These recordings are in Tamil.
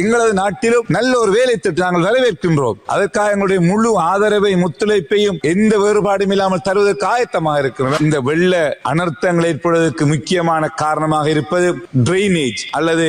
எங்களது நாட்டிலும் நல்ல ஒரு வேலை திட்டம் நாங்கள் வரவேற்கின்றோம். அதற்காக எங்களுடைய முழு ஆதரவை முத்துழைப்பையும் எந்த வேறுபாடும் இல்லாமல் தருவதற்கு ஆயத்தமாக இருக்கிறோம் இந்த வெள்ள அனர்த்தங்கள் ஏற்படுவதற்கு முக்கியமான காரணமாக இருப்பது டிரைனேஜ் அல்லது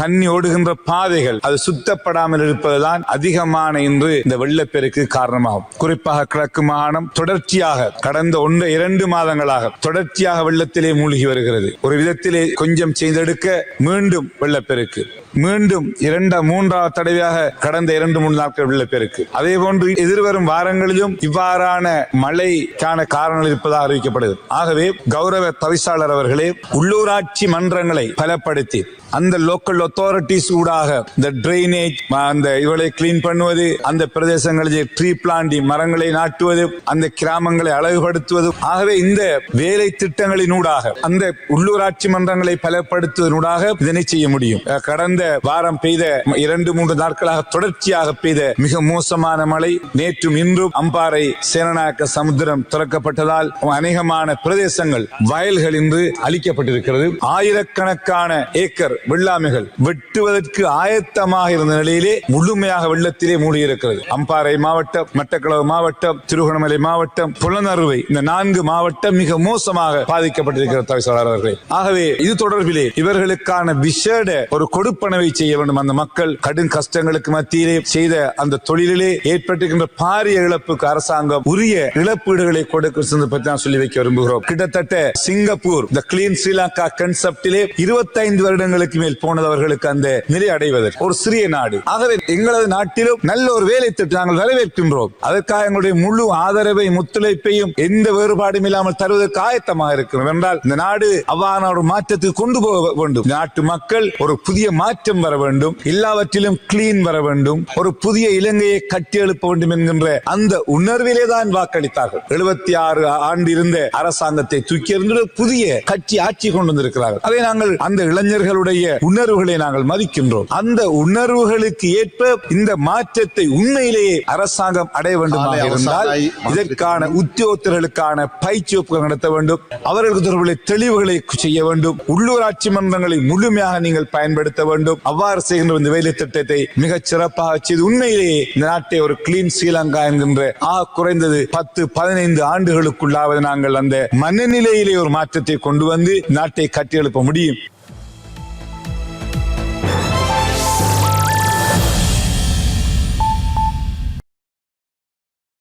தண்ணி ஓடுகின்ற பாதைகள். அது சுத்தப்படாமல் இருப்பதுதான் அதிகமான இன்று இந்த வெள்ளப்பெருக்கு காரணமாகும். குறிப்பாக கிழக்கு மாகாணம் தொடர்ச்சியாக கடந்த ஒன்று இரண்டு மாதங்களாக தொடர்ச்சியாக வெள்ளத்திலே மூழ்கி வருகிறது. ஒரு விதத்திலே கொஞ்சம் செய்தெடுக்க மீண்டும் வெள்ளப்பெருக்கு. மீண்டும் இரண்டு இரண்டாம் மூன்றாவது தடவையாக கடந்த இரண்டு மூன்று நாட்கள் வெள்ளப்பெருக்கு அதே போன்று எதிர்வரும் வாரங்களிலும் இவ்வாறான மழைக்கான காரணங்கள் இருப்பதாக அறிவிக்கப்படுது ஆகவே கௌரவ தவிசாளர் அவர்களே உள்ளூராட்சி மன்றங்களை பலப்படுத்தி அந்த லோக்கல் அத்தாரிட்டிஸ் ஊடாக இந்த டிரைனேஜ் அந்த இவளை கிளீன் பண்ணுவது அந்த பிரதேசங்களில் ட்ரீ பிளாண்டி மரங்களை நாட்டுவது அந்த கிராமங்களை அழகுபடுத்துவது. ஆகவே இந்த வேலை திட்டங்களினூடாக அந்த உள்ளூராட்சி மன்றங்களை பலப்படுத்துவதனூடாக இதனை செய்ய முடியும். கடந்த வாரம் பெய்த இரண்டு மூன்று நாட்களாக தொடர்ச்சியாக பெய்த மிக மோசமான மழை நேற்றும் இன்றும் அம்பாறை சேனநாயக்க சமுத்திரம் திறக்கப்பட்டதால் அநேகமான பிரதேசங்கள் வயல்கள் இன்று அளிக்கப்பட்டிருக்கிறது ஆயிரக்கணக்கான ஏக்கர் வெள்ளாமைகள் வெட்டுவதற்கு ஆயத்தமாக இருந்த நிலையிலே முழுமையாக வெள்ளத்திலே மூடியிருக்கிறது அம்பாறை மாவட்டம் மட்டக்களவு மாவட்டம் திருகோணமலை மாவட்டம் புலனறுவை இந்த நான்கு மாவட்டம் மிக மோசமாக பாதிக்கப்பட்டிருக்கிறது தவிசாளர் ஆகவே இது தொடர்பிலே இவர்களுக்கான விசேட ஒரு கொடுப்பனவை செய்ய வேண்டும் அந்த மக்கள் கடும் கஷ்டங்களுக்கு மத்தியிலே செய்த அந்த தொழிலிலே ஏற்பட்டிருக்கின்ற பாரிய இழப்புக்கு அரசாங்கம் உரிய இழப்பீடுகளை கொடுக்க பற்றி நான் சொல்லி வைக்க விரும்புகிறோம். கிட்டத்தட்ட சிங்கப்பூர் இந்த கிளீன் ஸ்ரீலங்கா கன்செப்டிலே இருபத்தைந்து வருடங்களுக்கு மேல் போனதவர்களுக்கு அந்த நிலை அடைவதற்கு ஒரு சிறிய நாடு. ஆகவே எங்களது நாட்டிலும் நல்ல ஒரு வேலை திட்டம் நாங்கள் வரவேற்கின்றோம். அதற்காக எங்களுடைய முழு ஆதரவை முத்துழைப்பையும் எந்த வேறுபாடும் இல்லாமல் தருவதற்கு ஆயத்தமாக இருக்கிறோம். என்றால் இந்த நாடு அவ்வாறான ஒரு மாற்றத்துக்கு கொண்டு போக வேண்டும். நாட்டு மக்கள் ஒரு புதிய மாற்றம் வர வேண்டும். எல்லாவற்றிலும் கிளீன் வர வேண்டும். ஒரு புதிய இலங்கையை கட்டி எழுப்ப வேண்டும் என்கின்ற அந்த உணர்விலே தான் வாக்களித்தார்கள். எழுபத்தி ஆறு ஆண்டு இருந்த அரசாங்கத்தை தூக்கி எறிந்து புதிய கட்சி ஆட்சி கொண்டு வந்திருக்கிறார்கள். அதை நாங்கள் அந்த இளைஞர்களுடைய உணர்வுகளை நாங்கள் மதிக்கின்றோம். அந்த உணர்வுகளுக்கு ஏற்ப இந்த மாற்றத்தை உண்மையிலேயே அரசாங்கம் அடைய வேண்டுமாக இருந்தால் இதற்கான உத்தியோகத்தர்களுக்கான பயிற்சி ஒப்புகள் நடத்த வேண்டும். அவர்களுக்கு தொடர்புடைய தெளிவுகளை செய்ய வேண்டும். உள்ளூராட்சி மன்றங்களை முழுமையாக நீங்கள் பயன்படுத்த வேண்டும். அவ்வாறு செய்கின்ற இந்த வேலை திட்டத்தை மிகச் சிறப்பாக செய்து உண்மையிலேயே இந்த நாட்டை ஒரு கிளீன் ஸ்ரீலங்கா என்கின்ற ஆ குறைந்தது பத்து பதினைந்து ஆண்டுகளுக்குள்ளாவது நாங்கள் அந்த மனநிலையிலே ஒரு மாற்றத்தை கொண்டு வந்து நாட்டை கட்டியெழுப்ப முடியும்.